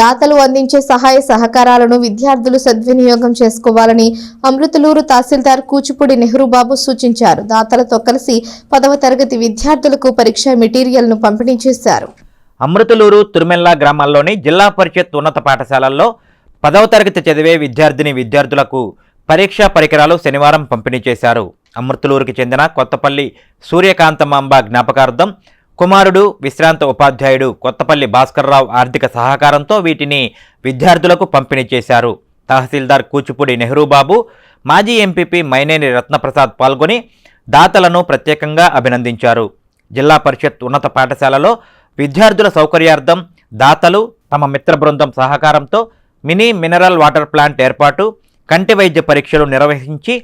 దాతలు అందించే సహాయ సహకారాలను విద్యార్థులు సద్వినియోగం చేసుకోవాలని అమృతలూరు తహసీల్దార్ కూచిపూడి నెహ్రూ బాబు సూచించారు. దాతలతో కలిసి పదవ తరగతి విద్యార్థులకు పరీక్ష మెటీరియల్ను పంపిణీ చేశారు. అమృతలూరు తుర్మెల్లా గ్రామాల్లోని జిల్లా పరిషత్ ఉన్నత పాఠశాలల్లో పదవ తరగతి చదివే విద్యార్థిని విద్యార్థులకు పరీక్షా పరికరాలు శనివారం పంపిణీ చేశారు. అమృతలూరుకి చెందిన కొత్తపల్లి సూర్యకాంతమాంబ జ్ఞాపకార్థం కుమారుడు విశ్రాంత ఉపాధ్యాయుడు కొత్తపల్లి భాస్కర్రావు ఆర్థిక సహకారంతో వీటిని విద్యార్థులకు పంపిణీ చేశారు. తహసీల్దార్ కూచిపూడి నెహ్రూ బాబు మాజీ ఎంపీపీ మైనేని రత్నప్రసాద్ పాల్గొని దాతలను ప్రత్యేకంగా అభినందించారు. జిల్లా పరిషత్ ఉన్నత పాఠశాలలో విద్యార్థుల సౌకర్యార్థం దాతలు తమ మిత్ర బృందం సహకారంతో మినీ మినరల్ వాటర్ ప్లాంట్ ఏర్పాటు కంటి వైద్య పరీక్షలు నిర్వహించి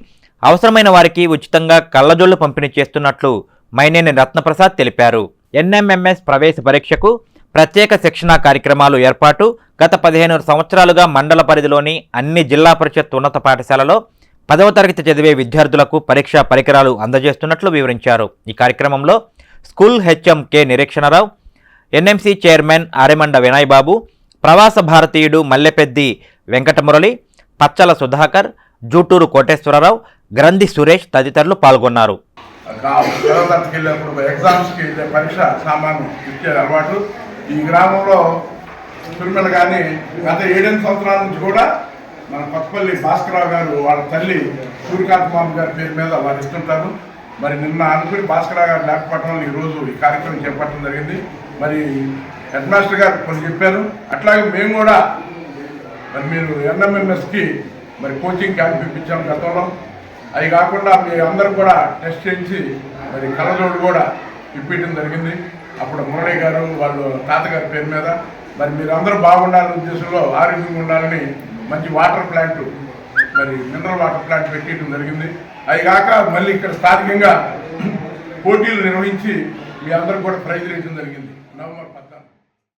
అవసరమైన వారికి ఉచితంగా కళ్ళజోళ్ళు పంపిణీ చేస్తున్నట్లు మైనేని రత్నప్రసాద్ తెలిపారు. ఎన్ఎంఎంఎస్ ప్రవేశ పరీక్షకు ప్రత్యేక శిక్షణా కార్యక్రమాలు ఏర్పాటు. గత పదిహేను సంవత్సరాలుగా మండల పరిధిలోని అన్ని జిల్లా పరిషత్ ఉన్నత పాఠశాలలో పదవ తరగతి చదివే విద్యార్థులకు పరీక్షా పరికరాలు అందజేస్తున్నట్లు వివరించారు. ఈ కార్యక్రమంలో school HM K Nirikshanarao NMC chairman Aremanda Vinaybabu ప్రవాస భారతీయుడు మల్లెపెద్ది వెంకటమురళి పచ్చల సుధాకర్ జూటూరు కోటేశ్వరరావు గ్రంథి సురేష్ తదితరులు పాల్గొన్నారు. తరగతికి వెళ్ళినప్పుడు ఎగ్జామ్స్కి వెళ్ళే పరీక్ష సామాను ఇచ్చే అలవాటు. ఈ గ్రామంలో తిరుమల కానీ గత ఏడెనిమిది సంవత్సరాల నుంచి కూడా మన కొత్తపల్లి భాస్కరరావు గారు వాళ్ళ తల్లి సూర్యకాంత్ మామ గారి పేరు మీద వారు ఇస్తుంటారు. మరి నిన్న అనుకుని భాస్కరరావు గారు లేకపోవడం ఈరోజు ఈ కార్యక్రమం చేపట్టడం జరిగింది. మరి హెడ్ మాస్టర్ గారు కొన్ని చెప్పారు. అట్లాగే మేము కూడా మరి మీరు ఎన్ఎంఎంఎస్కి మరి కోచింగ్ క్యాంప్ ఇప్పించాం గతంలో. అవి కాకుండా మీ అందరూ కూడా టెస్ట్ చేయించి మరి కళ్ళజోడు కూడా ఇప్పించడం జరిగింది. అప్పుడు మురళి గారు వాళ్ళు తాతగారి పేరు మీద మరి మీరు అందరూ బాగుండాలనే ఉద్దేశంలో ఆరోగ్యంగా ఉండాలని మంచి వాటర్ ప్లాంట్ మరి మినరల్ వాటర్ ప్లాంట్ పెట్టేయడం జరిగింది. అవి కాక మళ్ళీ ఇక్కడ స్థానికంగా పోటీలు నిర్వహించి మీ అందరూ కూడా ప్రైజ్ ఇవ్వడం జరిగింది. నవంబర్ పద్నాలుగు.